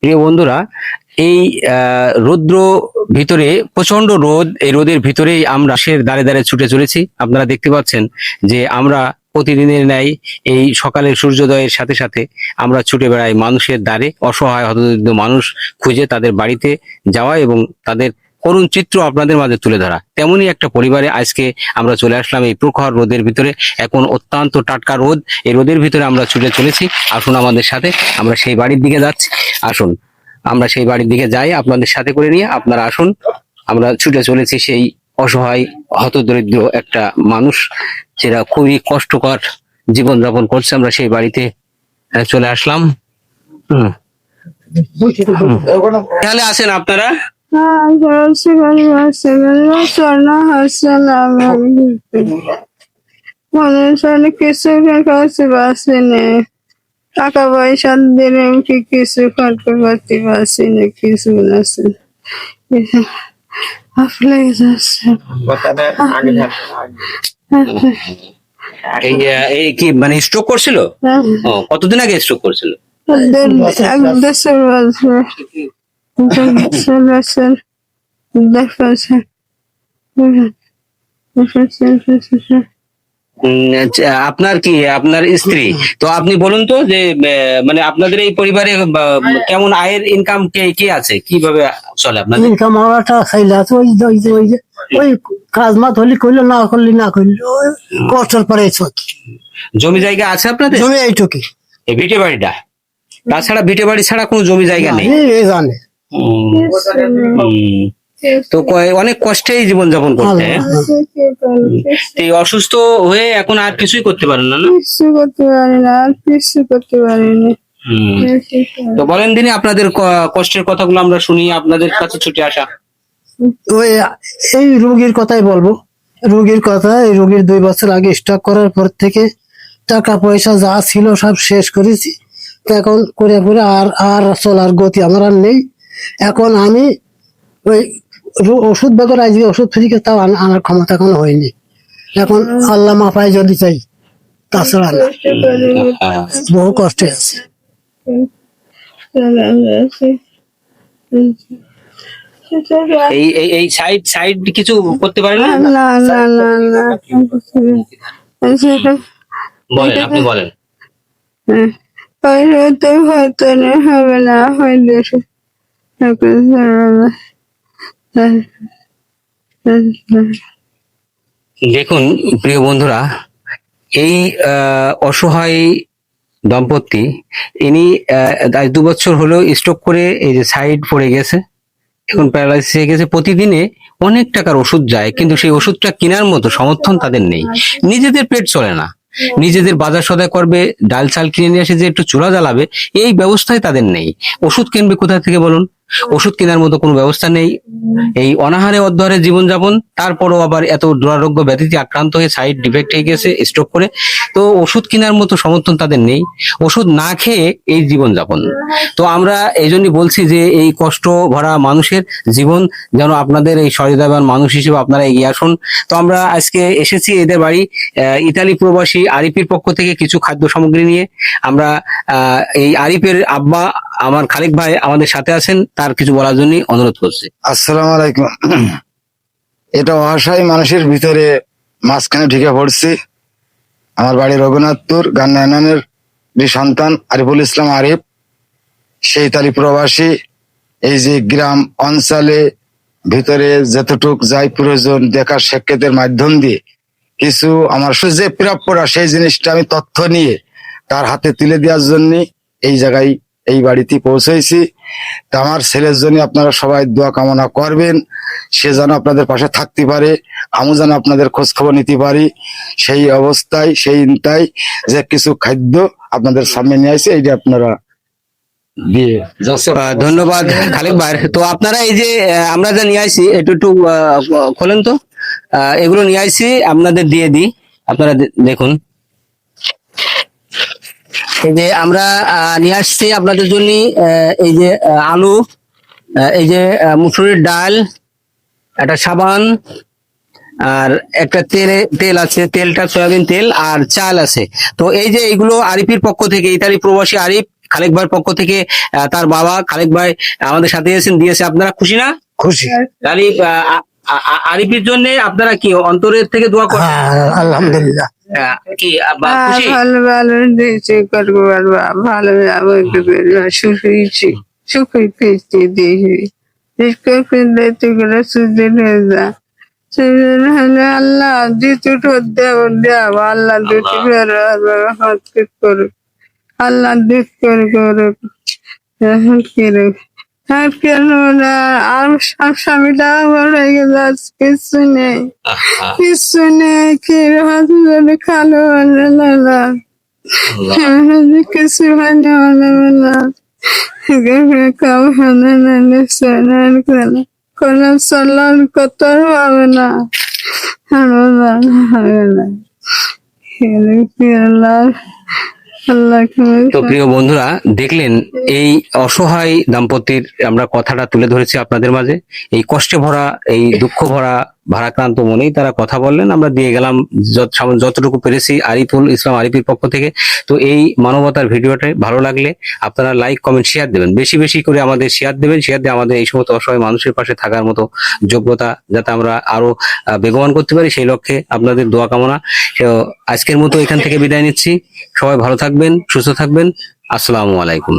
প্রিয় বন্ধুরা, এই রৌদ্র ভিতরে প্রচণ্ড রোদ, এই রোদের ভিতরেই আমরা সের দাঁড়ে দাঁড়ে ছুটে চলেছি। আপনারা দেখতে পাচ্ছেন যে আমরা প্রতিদিনের ন্যায় এই সকালের সূর্যোদয়ের সাথে সাথে আমরা ছুটে বেড়াই মানুষের দ্বারে। অসহায় হতদরিদ্র মানুষ খুঁজে তাদের বাড়িতে যাওয়া এবং তাদের করুণ চিত্র আপনাদের মাঝে তুলে ধরা। তেমনই একটা পরিবারে আজকে আমরা চলে আসলাম এই প্রখর রোদের ভিতরে। এখন অত্যন্ত টাটকা রোদ এই রোদের ভিতরে আমরা ছুটে চলেছি। আসুন আমাদের সাথে আমরা সেই বাড়ির দিকে যাচ্ছি। আসুন আমরা সেই বাড়ির দিকে যাই আপনাদের সাথে করে নিয়ে আপনারা আসুন। আমরা ছুটে চলেছি সেই অসহায় হতদরিদ্র একটা মানুষ যেটা খুবই কষ্টকর জীবন যাপন করছে। আমরা সেই বাড়িতে চলে আসলাম। হুম। আসেন আপনারা। কিছু টাকা পয়সা দিলে কি কিছু করতে পারতে পারছি না কিছু আছে আসলে এই কি মানে স্ট্রোক করছিল? ও কতদিন আগে স্ট্রোক করছিল? এক বছর উম, আচ্ছা, আপনার কি? আপনার স্ত্রী। তো আপনি বলুন তো যে মানে আপনাদের এই পরিবারে কেমন আয়ের ইনকাম কে কে আছে? কীভাবে চলে আপনাদের? ইনকাম হওয়াটা খাইলে আছে ওই ওই যে- ওই ওই কাজ মাত হলে করলে না করলে না করলে ওই কষ্টের পরে জমি জায়গা আছে আপনাদের? জমি এইটুকি এই ভিটে বাড়িটা তাছাড়া ভিটে বাড়ি ছাড়া কোনো জমি জায়গা নেই? জানে তো অনেক কষ্টেই জীবন যাপন করতে? এই অসুস্থ হয়ে এখন আর কিছুই করতে পারেন না না? কিছু করতে পারি না আর কিছু করতে পারিনি হুম। তো বলেন দিনই আপনাদের ক- কষ্টের কথাগুলো আমরা শুনি আপনাদের কাছে ছুটে আসা। ওই এই রোগীর কথাই বলব। রোগীর কথা এই রোগীর দুই বছর আগে স্টক করার পর থেকে টাকা পয়সা যা ছিল সব শেষ করেছি। এখন করে করে আর আর চলার গতি আমার আর নেই। এখন আমি ওই ওষুধ বেগর আজকে ওষুধ ফ্রিকে তাও আনার ক্ষমতা এখনও হয়নি। এখন আল্লাহ মাপায় যদি চাই তাছাড়া না। হ্যাঁ। বহু কষ্টে আছে। এই এই এই সাইড সাইড কিছু করতে পারেন না? না না না না বলেন আপনি বলেন। হতে হয়তো না হবে না হয় দেশে দেখুন, প্রিয় বন্ধুরা, এই অসহায় দম্পতি, ইনি আজ দু বছর হলো স্ট্রোক করে এই যে সাইড পড়ে গেছে, এখন প্যারালাইসিস হয়ে গেছে। প্রতিদিনে অনেক টাকার ওষুধ যায়, কিন্তু সেই ওষুধটা কেনার মতো সমর্থন তাদের নেই। নিজেদের পেট চলে না। নিজেদের বাজার সদায় করবে, ডাল চাল কিনে নিয়ে এসে যে একটু চূড়া জ্বালাবে, এই ব্যবস্থাই তাদের নেই। ওষুধ কিনবে কোথা থেকে বলুন? ওষুধ কেনার মতো কোনো ব্যবস্থা নেই। এই অনাহারে অধ্যহারে জীবনযাপন তারপরও আবার এত দুরারোগ্য ব্যাধিতে আক্রান্ত হয়ে সাইড ডিফেক্ট হয়ে গেছে স্ট্রোক করে। তো ওষুধ কেনার মতো সমর্থন তাদের নেই। ওষুধ না খেয়ে এই জীবনযাপন। তো আমরা এই জন্যই বলছি যে এই কষ্ট ভরা মানুষের জীবন যেন আপনাদের এই সহৃদয়বান মানুষ হিসেবে আপনারা এগিয়ে আসুন। তো আমরা আজকে এসেছি এদের বাড়ি আহ, ইতালি প্রবাসী আরিফের পক্ষ থেকে কিছু খাদ্য সামগ্রী নিয়ে। আমরা আহ, এই আরিফের আব্বা আমার খালেক ভাই আমাদের সাথে আছেন, তার কিছু বলার জন্য অনুরোধ করছি। আসসালাম আলাইকুম। এটা অসহায় মানুষের ভিতরে মাঝখানে ঢুকে পড়ছি। আমার বাড়ি রঘুনাথপুর গান্নায়নের যে সন্তান, আরিফুল ইসলাম আরিফ। সেই তালি প্রবাসী, এই যে গ্রাম অঞ্চলে ভিতরে যতটুক যাই প্রয়োজন দেখার সাক্ষাতের মাধ্যম দিয়ে কিছু আমার যে প্রাপ্যরা সেই জিনিসটা আমি তথ্য নিয়ে তার হাতে তুলে দেওয়ার জন্য এই জায়গায় এই বাড়িতে পৌঁছেছি। তা আমার ছেলের জন্য আপনারা সবাই দোয়া কামনা করবেন। সে যেন আপনাদের পাশে থাকতে পারে আমি যেন আপনাদের খোঁজ খবর নিতে পারি। সেই অবস্থায়, সেই তাই যে কিছু খাদ্য আপনাদের সামনে নিয়ে আসে, এইটা আপনারা দিয়ে ধন্যবাদ খালেক ভাই। তো আপনারা এই যে আমরা যা নিয়ে আসি, একটু একটু খোলেন তো। এগুলো নিয়ে আসি, আপনাদের দিয়ে দিই। আপনারা দেখুন। এই যে আমরা নিয়ে আসছি আপনাদের জন্য এই যে আলু এই যে মুসুরির ডাল একটা সাবান আর একটা তেল তেল আছে তেলটা সয়াবিন তেল আর চাল আছে। তো এই যে এইগুলো আরিফির পক্ষ থেকে ইতালি প্রবাসী আরিফ খালেক ভাইয়ের পক্ষ থেকে তার বাবা খালেক ভাই আমাদের সাথে এসেছেন দিয়েছে আপনারা খুশি না? খুশি। আরিফ আরিফের জন্য আপনারা কি অন্তরের থেকে দোয়া করেন? হ্যাঁ আলহামদুলিল্লাহ। কি হ্যাঁ, ভালো ভালো দিয়েছে করব ভালো সুখে পেয়েছি সুদিন হয়ে যা আল্লাহ দিতে দেব দেব। আল্লাহ দুটি হাত করুক। আল্লাহ করে করুক। আর না আর স্বামীটা হয়ে গেছে কিছু নেই কিছু নেই কি খালো কিছু বলে বলা কাউ হানে না কোনো? চলন কত হবে না। হবে তো প্রিয় বন্ধুরা, দেখলেন এই অসহায় দাম্পত্যের আমরা কথাটা তুলে ধরেছি আপনাদের মাঝে। এই কষ্টে ভরা, এই দুঃখ ভরা ভারাক্রান্ত মনেই তারা কথা বললেন। আমরা দিয়ে গেলাম যতটুকু পেরেছি আরিফুল ইসলাম আরিফির পক্ষ থেকে। তো এই মানবতার ভিডিওটা ভালো লাগলে আপনারা লাইক, কমেন্ট শেয়ার দেবেন। বেশি বেশি করে আমাদের শেয়ার দেবেন। শেয়ার দিয়ে আমাদের এই সমস্ত অসহায় মানুষের পাশে থাকার মতো যোগ্যতা যাতে আমরা আরও বেগবান করতে পারি, সেই লক্ষ্যে আপনাদের দোয়া কামনা। আজকের মতো এখান থেকে বিদায় নিচ্ছি। সবাই ভালো থাকবেন, সুস্থ থাকবেন। আসসালামু আলাইকুম।